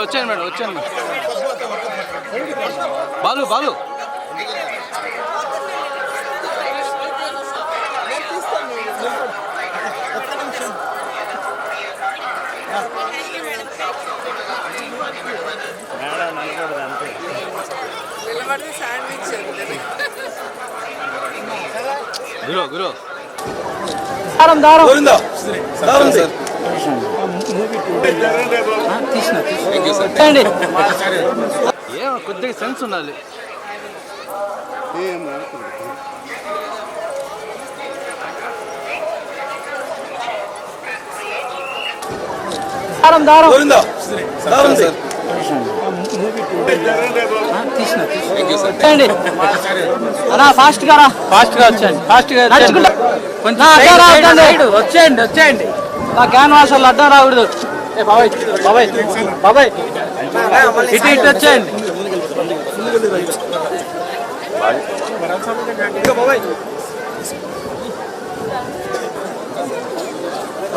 వచ్చాను మేడం వచ్చాను బాలు బాలు. గురు గురు. దారం దారం. ఏమో కొద్దిగా సెన్స్ ఉండాలి. దారం దారం. ఫాస్ట్గా ఫాస్ట్ ఫాస్ట్ side, రా. వచ్చేయండి వచ్చేయండి. నా క్యాన్ వాష్ వాళ్ళు అడ్డం రాకూడదు. বাবাই বাবাই বাবাই। হিটে হিট হচ্ছেন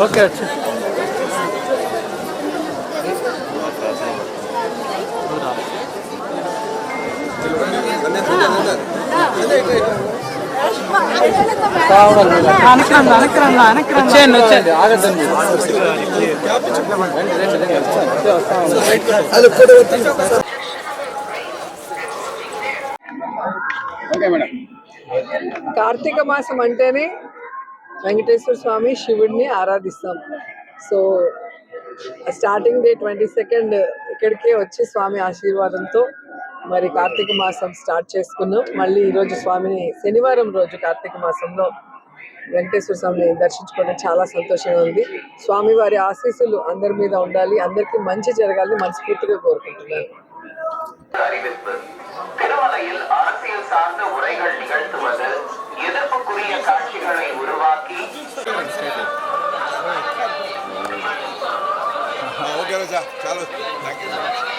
ওকে আচ্ছা। Thank you. వచ్చేయండి వచ్చేయండి ఆగద్దండి కార్తీక మాసం అంటేనే వెంకటేశ్వర స్వామి శివుడిని ఆరాధిస్తాం. So starting day twenty second ఇక్కడికే వచ్చి స్వామి ఆశీర్వాదంతో మరి కార్తీక మాసం స్టార్ట్ చేసుకున్నాం మళ్ళీ ఈరోజు స్వామిని శనివారం రోజు కార్తీక మాసంలో వెంకటేశ్వర స్వామిని దర్శించుకోవడం చాలా సంతోషంగా ఉంది స్వామి వారి ఆశీస్సులు అందరి మీద ఉండాలి అందరికీ మంచి జరగాలని మనస్ఫూర్తిగా కోరుకుంటున్నాను அறிவிப்பு திருமலையில் அரசியல் சார்ந்த உரைகள் நிகழ்த்துவது எதிர்ப்புக்குரிய காட்சிகளை உருவாக்கி ఓకే రోజా చాలు థ్యాంక్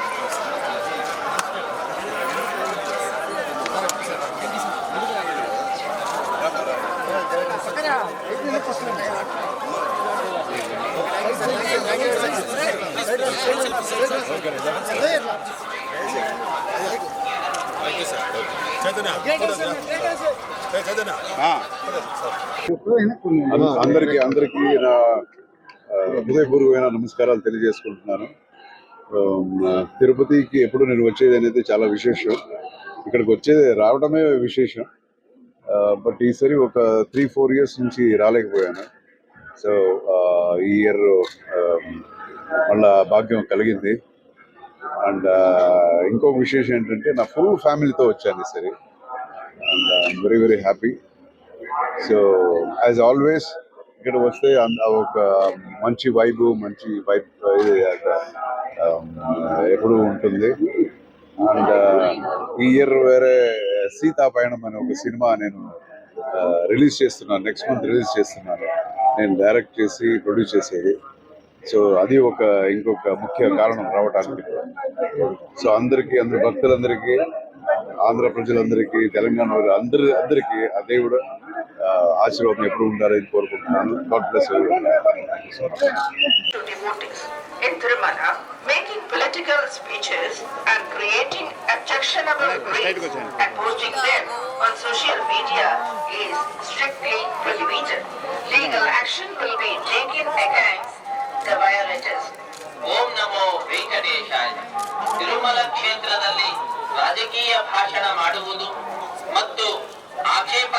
అందరికీ అందరికీ నా హృదయపూర్వమైన నమస్కారాలు తెలియజేసుకుంటున్నాను. తిరుపతికి ఎప్పుడు నేను వచ్చేది అనేది చాలా విశేషం. ఇక్కడికి వచ్చేది రావడమే విశేషం. బట్ ఈసారి ఒక త్రీ ఫోర్ ఇయర్స్ నుంచి రాలేకపోయాను. సో ఈ ఇయర్ మళ్ళా భాగ్యం కలిగింది. అండ్ ఇంకొక విశేషం ఏంటంటే నా ఫుల్ ఫ్యామిలీతో వచ్చాను ఈసారి and I'm very very happy so as always ఇక్కడ వస్తే ఒక మంచి వైబ్ మంచి వైబ్ um, ఎప్పుడు ఉంటుంది. అండ్ ఈ ఇయర్ వేరే సీతాపయణం అనే ఒక సినిమా నేను రిలీజ్ చేస్తున్నాను. నెక్స్ట్ మంత్ రిలీజ్ చేస్తున్నాను. నేను డైరెక్ట్ చేసి ప్రొడ్యూస్ చేసేది. సో అది ఒక ఇంకొక ముఖ్య కారణం రావడానికి సో అందరికీ అందరి భక్తులందరికీ ఆంధ్ర ప్రజలందరికీ తెలంగాణ వారు అందరి అందరికీ ఆ దేవుడు ఆశీర్వాదం ఎప్పుడు ఉండాలని కోరుకుంటున్నాను God bless in Tirumala, making political speeches and creating objectionable reels and posting them on social media is strictly prohibited. Legal action will be taken ಭಾಷಣ ಮಾಡುವುದು ಮತ್ತು ಆಕ್ಷೇಪ